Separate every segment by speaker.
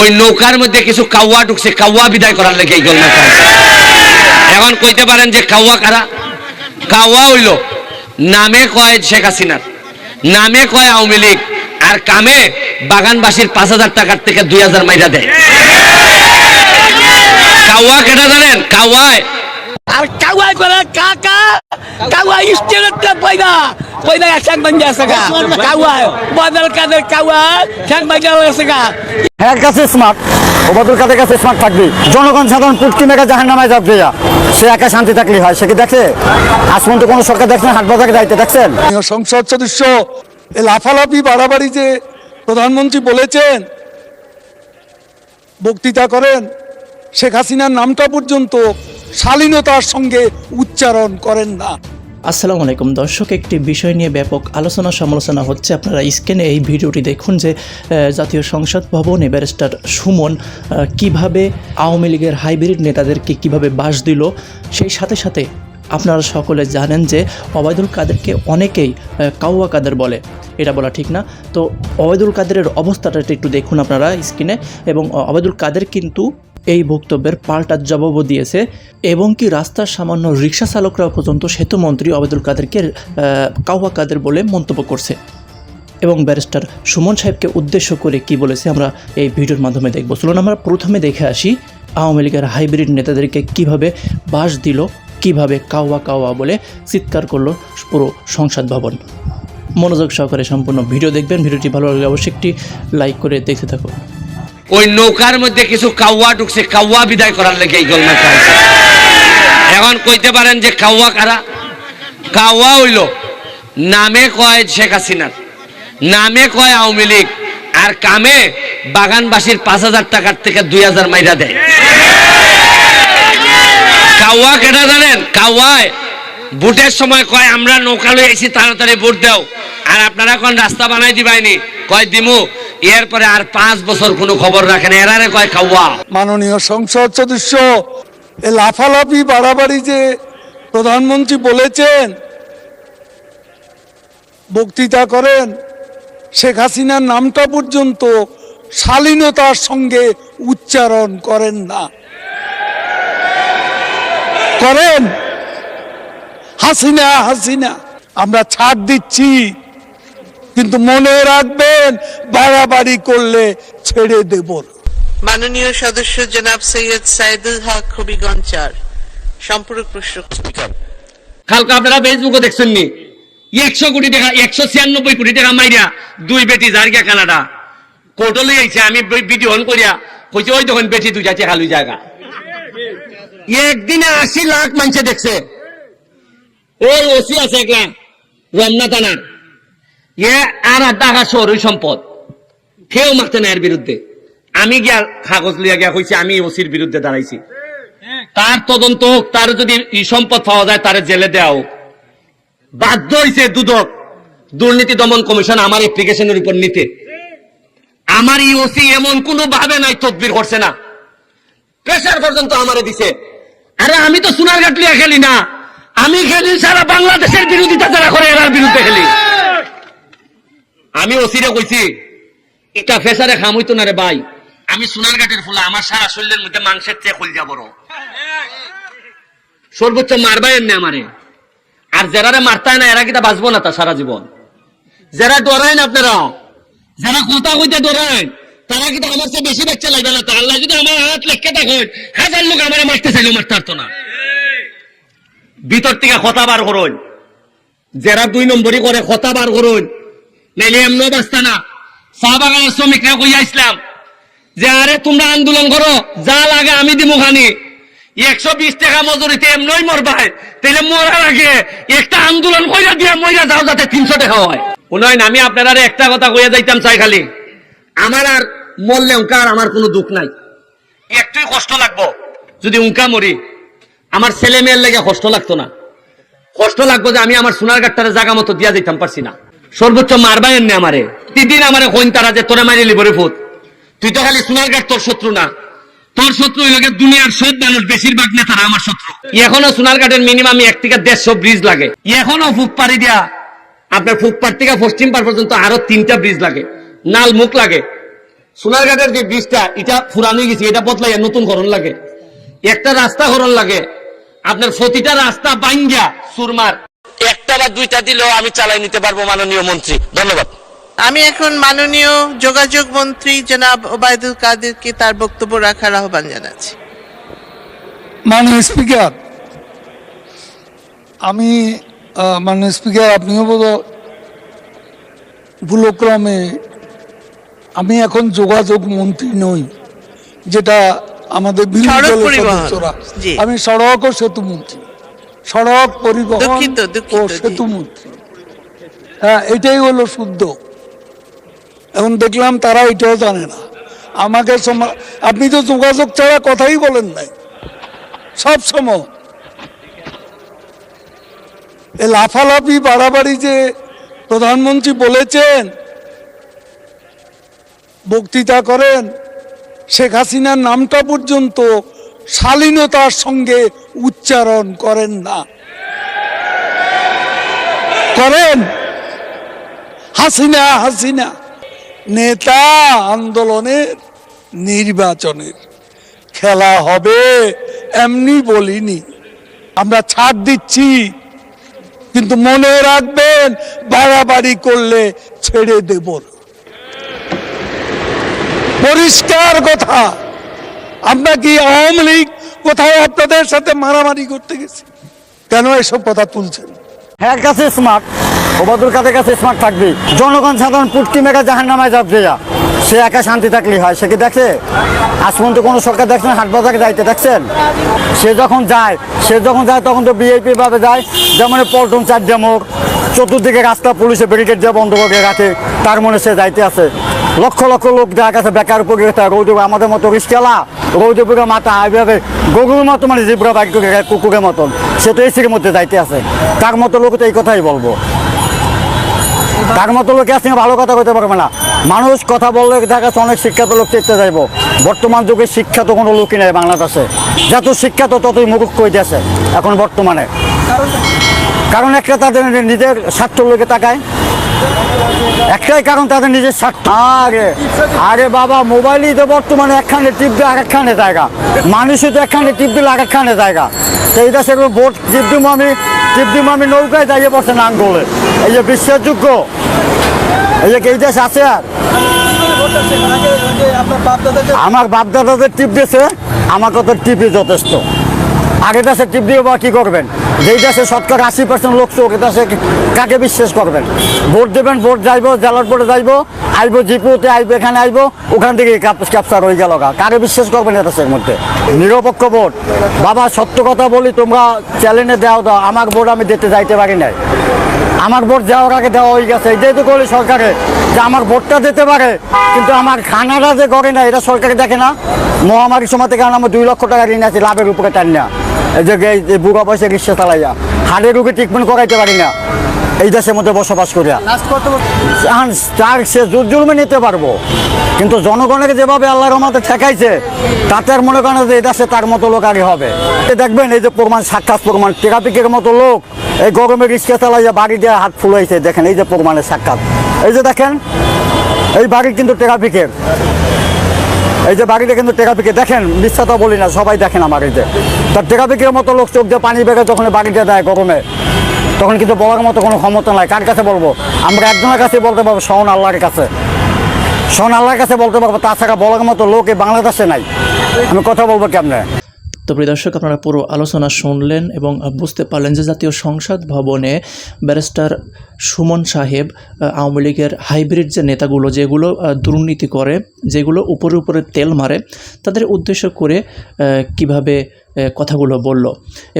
Speaker 1: ওই নৌকার মধ্যে কিছু কাউয়া ঢুকছে, কাউয়া বিদায় করার লেগে এই গল্প এখন কইতে পারেন যে কাউয়া কারা? কাউয়া হইল, নামে কয় শেখ হাসিনার, নামে কয় আওয়ামী লীগ, আর কামে বাগানবাসীর পাঁচ হাজার টাকার থেকে দুই হাজার মাইরা দেয়। কাওয়া কেটা জানেন? কাউয়ায়
Speaker 2: আর কাওয়াই করে কাকা? কাওয়াই স্টেট পয়দা। পয়দা শেখ বাঞ্জা আছে গা। কাওয়াই বদল কাদের কাওয়াই? শেখ বাঞ্জা আছে গা।
Speaker 3: হ্যাঁ কাছে স্মার্ট ওবাদুল কাদের কাছে স্মার্ট থাকবি? জনগণ সাধারণ পুটকি মেঘা জাহান নামায় যাবে যা সে একা শান্তি থাকলে হয় সে কি দেখে? আজ পর্যন্ত কোনো সরকার দেখছেন হাট বাজারে যাইতে দেখছেন?
Speaker 4: সংসদ সদস্য লাফালাফি বাড়াবাড়ি যে প্রধানমন্ত্রী বলেছেন বক্তৃতা করেন শেখ হাসিনার নামটা পর্যন্ত শালীনতার সঙ্গে উচ্চারণ করেন না।
Speaker 5: আসসালামু আলাইকুম দর্শক, একটি বিষয় নিয়ে ব্যাপক আলোচনা সমালোচনা হচ্ছে। আপনারা স্ক্রিনে এই ভিডিওটি দেখুন যে জাতীয় সংসদ ভবনে ব্যারিস্টার সুমন কীভাবে আওয়ামী লীগের হাইব্রিড নেতাদেরকে কীভাবে বাস দিল, সেই সাথে সাথে আপনারা সকলে জানেন যে, অবায়দুল কাদেরকে অনেকেই কাউয়া কাদের বলে। এটা বলা ঠিক না। তো অবায়দুল কাদেরের অবস্থাটা একটু দেখুন আপনারা স্ক্রিনে। এবং অবায়দুল কাদের কিন্তু এই বক্তব্যের পাল্টা জবাবও দিয়েছে এবং কি রাস্তার সামান্য রিক্সা চালকরা পর্যন্ত সেতুমন্ত্রী অবেদুল কাদেরকে কাউয়া কাদের বলে মন্তব্য করছে। এবং ব্যারিস্টার সুমন সাহেবকে উদ্দেশ্য করে কি বলেছে আমরা এই ভিডিওর মাধ্যমে দেখব। চলুন আমরা প্রথমে দেখে আসি আওয়ামী লীগের হাইব্রিড নেতাদেরকে কীভাবে বাস দিল, কীভাবে কাওয়া কাওয়া বলে চিৎকার করল পুরো সংসদ ভবন। মনোযোগ সহকারে সম্পূর্ণ ভিডিও দেখবেন। ভিডিওটি ভালো লাগলে অবশ্যই একটি লাইক করে দেখতে থাকুন।
Speaker 1: ওই নৌকার মধ্যে কিছু কাউয়া ঢুকছে, কাউয়া বিদায় করার লেগে এই গল্প এখন কইতে পারেন যে কাউয়া কারা? কাউয়া হইল, নামে কয় শেখ হাসিনার নামে কয় আওয়ামী লীগ, আর কামে বাগানবাসীর পাঁচ হাজার টাকার থেকে দুই হাজার মাইরা দেয়। কাউয়া কেটা জানেন? কাউয়ায় ভোটের সময় কয়, আমরা নৌকা লই আইছি, তাড়াতাড়ি ভোট দাও। আর আপনারা এখন রাস্তা বানাই দিবাইনি? কয়, দিমু এরপরে আর পাঁচ বছর কোনো খবর রাখেন এরারে কয় খাওয়া
Speaker 4: মাননীয় সংসদ সদস্য এই লাফালাফি, বাড়াবাড়ি যে প্রধানমন্ত্রী বলেছেন, বক্তৃতা করেন, শেখ হাসিনার নামটা পর্যন্ত শালীনতার সঙ্গে উচ্চারণ করেন না। করেন? হাসিনা হাসিনা, আমরা ছাড় দিচ্ছি। কিন্তু মনে রাখবেন বাড়াবাড়ি করলে ছেড়ে দেব
Speaker 6: মাননীয় সদস্য জনাব সৈয়দ সাইদুল হক হবিগঞ্চার সম্পূরক প্রশ্ন।
Speaker 1: কালকে আপনারা ফেসবুকে দেখছেন নি একশো কোটি টাকা একশো ছিয়ানব্বই কোটি টাকা মাইরা দুই বেটি জার্গা কানাডা। কোর্টে লই আইছে আমি ভিডিও অন করিয়া কইছে ওই তখন বেটি দুইটা টাকা লই জায়গা। একদিনে আশি লাখ মানুষে দেখছে। ওই ওসি আছে একলা রমনা থানার। বিরুদ্ধে। আমি গিয়া কাগজ লিয়া গিয়া কইছি, আমি ওসির বিরুদ্ধে দাঁড়াইছি। তার তদন্ত হোক, তার যদি সম্পদ পাওয়া যায়, তার জেলে দেওয়া হোক। বাধ্য হয়েছে দুদক, দুর্নীতি দমন কমিশন আমার অ্যাপ্লিকেশনের উপর নিতে। আমার ইওসি এমন কোনো ভাবে নাই, তদবির করছে না। প্রেশার পর্যন্ত আমারে দিছে। আরে আমি তো সোনারঘাট লিয়া খেলি না। আমি খেলি সারা বাংলাদেশের বিরোধিতা যারা করে, এরার বিরুদ্ধে খেলি। আমি ওসিরে কইছি এটা ফেসারে খাম হইতো না রে ভাই। আমি সোনার সোনারঘাটের ফুলা আমার সারা শরীরের মধ্যে মাংসের চেয়ে খুল যাব সর্বোচ্চ মারবাই এমনি আমারে। আর যারা মারতায় না এরা কিটা বাঁচবো না তা সারা জীবন। যারা ডরায় না আপনারা যারা কথা কইতে ডরায় তারা কিন্তু আমার চেয়ে বেশি বাচ্চা লাগবে না তা? আল্লাহ যদি আমার হাত লেখকে দেখেন হাজার লোক আমার মারতে চাইলে মারতে পারতো না। ভিতর থেকে কথা বার করুন। যারা দুই নম্বরই করে কথা বার করুন। নাইলে এমনও বাঁচতা না। চা বাগানের শ্রমিকরা কইয়া ইসলাম যে আরে তোমরা আন্দোলন করো যা লাগে আমি দিব খানি। একশো বিশ টাকা মজুরিতে এমনই মরবাই তাহলে মরার আগে একটা আন্দোলন কইরা দিয়া মইরা যাও যাতে তিনশো টাকা হয়। উনয়ন আমি আপনার আর একটা কথা কইয়া যাইতাম চাই খালি। আমার আর মরলে উনকা আর আমার কোনো দুঃখ নাই। একটুই কষ্ট লাগবো। যদি উনকা মরি আমার ছেলে মেয়ের লেগে কষ্ট লাগতো না। কষ্ট লাগবো যে আমি আমার সোনার গাঠটারে জায়গা মতো দিয়া যাইতাম পারছি না। সর্বোচ্চ মারবাই এমনি আমারে। প্রতিদিন আমারে কইন তারা যে তোরে মারি লিবরে ফুট তুই তো খালি সোনার গাঠ তোর শত্রু না। তোর শত্রু গিয়ে দুনিয়ার সব মানুষ বেশিরভাগ নেতারা আমার শত্রু। এখনও সোনার ঘাটের মিনিমাম এক থেকে দেড়শো ব্রিজ লাগে। এখনও ফুক পাড়ি দিয়া। আপনার ফুকপাড় থেকে পশ্চিম পাড় পর্যন্ত আরও তিনটা ব্রিজ লাগে। নাল মুখ লাগে। সোনারঘাটের যে ব্রিজটা এটা পুরানো গেছে এটা বদলাই নতুন করণ লাগে। একটা রাস্তা করণ লাগে। আপনার প্রতিটা রাস্তা বাইঙ্গা সুরমার। একটা বা দুইটা দিলেও আমি চালাই নিতে পারব মাননীয় মন্ত্রী। ধন্যবাদ।
Speaker 6: আমি এখন মাননীয় যোগাযোগ মন্ত্রী জনাব ওবায়দুল কাদেরকে তার বক্তব্য রাখার আহ্বান জানাচ্ছি।
Speaker 4: মাননীয় স্পিকার আমি মাননীয় স্পিকার আপনিও বোধ ভুলক্রমে আমি এখন যোগাযোগ মন্ত্রী নই যেটা আমাদের বিরোধী দলের সদস্যরা। আমি সড়ক ও সেতু মন্ত্রী। সড়ক পরিবহন ও। সেতু মন্ত্রী হ্যাঁ এটাই হলো শুদ্ধ। এখন দেখলাম তারা এটাও জানে না। আমাকে আপনি তো যোগাযোগ ছাড়া কথাই বলেন নাই। সব সময়। এ লাফালাফি বাড়াবাড়ি যে প্রধানমন্ত্রী বলেছেন বক্তৃতা করেন শেখ হাসিনার নামটা পর্যন্ত শালীনতার সঙ্গে উচ্চারণ করেন না। করেন। হাসিনা হাসিনা, নেতা আন্দোলনের নির্বাচনের খেলা হবে, এমনি বলিনি। আমরা ছাড় দিচ্ছি, কিন্তু মনে রাখবেন, বাড়াবাড়ি করলে ছেড়ে দেব পরিষ্কার কথা। আমরা কি আওয়ামী লীগ কোথাও আপনাদের সাথে মারামারি করতে গেছি? কেন এসব কথা তুলছেন?
Speaker 3: হ্যাঁ কাছে স্মার্ট ওবাদুল কাদের কাছে স্মার্ট থাকবে। জনগণ সাধারণ পুটকি মেঘা জাহান নামায় যাবে যা সে একা শান্তি থাকলে হয়। সে কি দেখে? আজ পর্যন্ত কোনো সরকার দেখছেন হাট বাজারে যাইতে দেখছেন? সে যখন যায়, সে যখন যায়, তখন তো বিএপি ভাবে যায়। যেমন পল্টন চার যেমন চতুর্দিকে রাস্তা পুলিশে ব্যারিকেড দিয়ে বন্ধ করে রাখে। তার মনে সে যাইতে আছে। লক্ষ লক্ষ লোক যার কাছে বেকার উপরে রৌদ্র আমাদের মতো রিস্কেলা রৌদ্রপুরে মাথা এইভাবে গরুর মতো মানে জিব্রা বাইক করে কুকুরের মতন, সে তো এসির মধ্যে যাইতে আছে। তার মতো লোক তো এই কথাই বলব। তার মতো লোক আছে ভালো কথা কইতে পারবে না। মানুষ কথা বললে দেখা যাচ্ছে অনেক শিক্ষিত লোক দেখতে যাইব। বর্তমান যুগে শিক্ষা তো কোনো লোকই নেই বাংলাদেশে। যত শিক্ষিত ততই মুখ কই দিয়েছে এখন বর্তমানে। কারণ একটা তাদের নিজের স্বার্থ লোকে তাকায়। একটাই কারণ তাদের নিজের স্বার্থ। আরে আরে বাবা মোবাইলই তো বর্তমানে একখানে টিপ দিয়ে আরেকখানে জায়গা। মানুষই তো একখানে টিপ দিলে আরেকখানে জায়গা। তো এইটা সেরকম ভোট টিপ দিব আমি টিপ দিব আমি নৌকায় দাঁড়িয়ে পড়ছে নাঙ্গলে এই যে বিশ্বাসযোগ্য? এই যে এই দেশ আছে আর। আমার বাপদাদাদের টিপ দিয়েছে আমার কত টিপই যথেষ্ট। আগে দেশে টিপ দিয়ে বা কি করবেন? যেই দেশে শতকরা আশি পার্সেন্ট লোক চোখ দেশে কাকে বিশ্বাস করবেন? ভোট দেবেন, ভোট যাইবো, জেলার পরে যাইবো, আইবো জিপুতে আইবো এখানে আইবো, ওখান থেকে ক্যাপচার হয়ে গেল। কাকে বিশ্বাস করবেন এ দেশের মধ্যে? নিরপেক্ষ ভোট। বাবা, সত্য কথা বলি, তোমরা চ্যালেঞ্জে দেওয়া দাও আমার ভোট আমি দিতে যাইতে পারি নাই। আমার ভোট দেওয়ার আগে দেওয়া হয়ে গেছে। এটাই তো করি সরকারে, যে আমার ভোটটা দিতে পারে, কিন্তু আমার খানাটা যে করে না, এটা সরকারে দেখে না। মহামারীর সময় থেকে আমার দুই লক্ষ টাকা ঋণ আছে, লাভের উপরে টান না এই যে এই পয়সা রিক্সা চালাইয়া হাড়ের রোগে ট্রিটমেন্ট করাইতে পারি না। এই দেশের মধ্যে বসবাস করিয়া। তার সে জুলমে নিতে পারব। কিন্তু জনগণকে যেভাবে আল্লাহর রহমতে ঠেকাইছে তাতে আর মনে করেন যে এটা সে তার মতো লোক আগে হবে। এই দেখবেন এই যে প্রমাণ সাক্ষাৎ প্রমাণ ট্রাফিকের মতো লোক এই গরমে রিক্সা চালাইয়া বাড়ি দিয়ে হাত ফুলাইছে। দেখেন এই যে প্রমাণের সাক্ষাৎ। এই যে দেখেন এই বাড়ি কিন্তু ট্রাফিকের। এই যে বাড়িতে কিন্তু টেকাপিকে দেখেন মিথ্যাটা বলি না, সবাই দেখেন আমার এই যে। তার ট্রাফিকের মতো লোক চোখ দিয়ে পানি বেগে যখন বাড়িতে দেয় গরমে, তখন কিন্তু বলার মতো কোনো ক্ষমতা নাই। কার কাছে বলব? আমরা একজনের কাছে বলতে পারব শহন আল্লাহর কাছে। শহন আল্লাহর কাছে বলতে পারব, তাছাড়া বলার মতো লোক এই বাংলাদেশে নাই। আমি কথা বলব কেমনে?
Speaker 5: তো প্রিয় দর্শক, আপনারা পুরো আলোচনা শুনলেন এবং বুঝতে পারলেন যে জাতীয় সংসদ ভবনে ব্যারিস্টার সুমন সাহেব আওয়ামী লীগের হাইব্রিড যে নেতাগুলো, যেগুলো দুর্নীতি করে, যেগুলো উপরে উপরে তেল মারে, তাদের উদ্দেশ্য করে কীভাবে কথাগুলো বলল।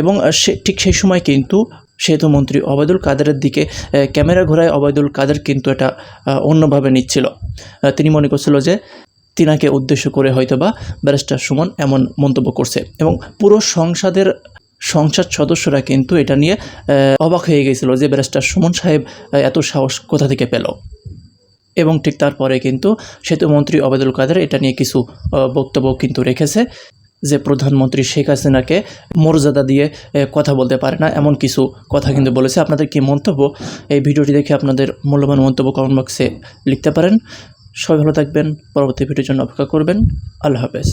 Speaker 5: এবং সে, ঠিক সেই সময় কিন্তু সেতু মন্ত্রী অবায়দুল কাদেরের দিকে ক্যামেরা ঘোরায় অবায়দুল কাদের কিন্তু এটা অন্যভাবে নিচ্ছিল। তিনি মনে করছিল যে তিনাকে উদ্দেশ্য করে হয়তোবা ব্যারিস্টার সুমন এমন মন্তব্য করছে। এবং পুরো সংসদের সংসদ সদস্যরা কিন্তু এটা নিয়ে অবাক হয়ে গেছিল যে ব্যারিস্টার সুমন সাহেব এত সাহস কোথা থেকে পেল? এবং ঠিক তারপরে কিন্তু সেতুমন্ত্রী অবেদুল কাদের এটা নিয়ে কিছু বক্তব্য কিন্তু রেখেছে যে প্রধানমন্ত্রী শেখ হাসিনাকে মর্যাদা দিয়ে কথা বলতে পারে না, এমন কিছু কথা কিন্তু বলেছে। আপনাদের কি মন্তব্য? এই ভিডিওটি দেখে আপনাদের মূল্যবান মন্তব্য কমেন্ট বক্সে লিখতে পারেন। সবাই ভালো থাকবেন পরবর্তী ভিডিওর জন্য অপেক্ষা করবেন। আল্লাহ হাফেজ।